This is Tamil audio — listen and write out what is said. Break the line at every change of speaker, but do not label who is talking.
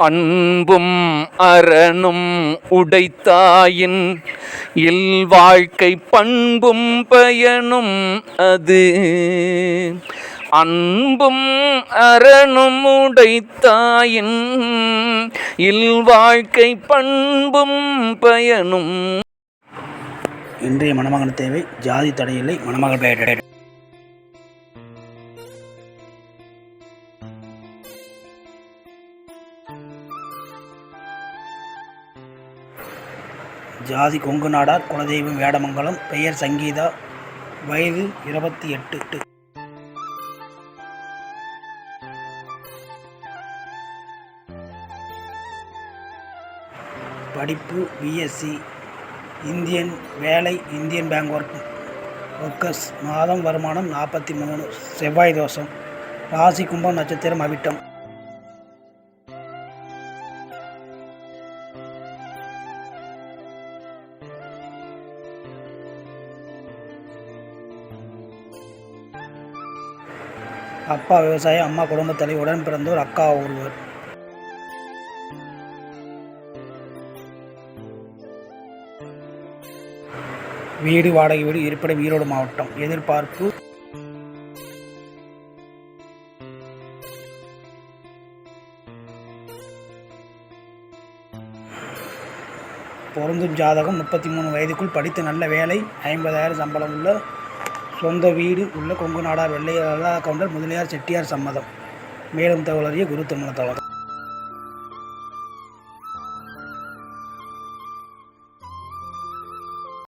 அன்பும் அறனும் உடைத்தாயின் இல் வாழ்க்கை பண்பும் பயனும் அது. அன்பும் அறனும் உடைத்தாயின் இல்வாழ்க்கை பண்பும் பயனும்.
இன்றைய மணமகன் தேவை ஜாதி தடையில்லை மணமகள் ஜாதி கொங்கு நாடார் குலதெய்வம் வேடமங்கலம் பெயர் சங்கீதா வயது இருபத்தி எட்டு. படிப்பு பிஎஸ்சி இந்தியன் வேலை இந்தியன் பேங்க் ஒர்க் ஒர்க்கர்ஸ். மாதம் வருமானம் நாற்பத்தி மூணு. செவ்வாய் தோஷம். ராசி கும்பம் நட்சத்திரம் அவிட்டம். அப்பா விவசாயம் அம்மா குடும்பத் தலைவி உடன் பிறந்தோர் அக்கா ஒருவர். வீடு வாடகை வீடு இருப்பிடம் ஈரோடு மாவட்டம். எதிர்பார்ப்பு? பொருந்தும் ஜாதகம் முப்பத்தி மூணு வயதுக்குள் படித்து நல்ல வேலை ஐம்பதாயிரம் சம்பளம் உள்ள சொந்த வீடு உள்ள கொங்கு நாடார் வெள்ளையர் கவுண்டர் முதலியார் செட்டியார் சம்மதம். மேலும் தகவலறிய குரு திருமண தகவல்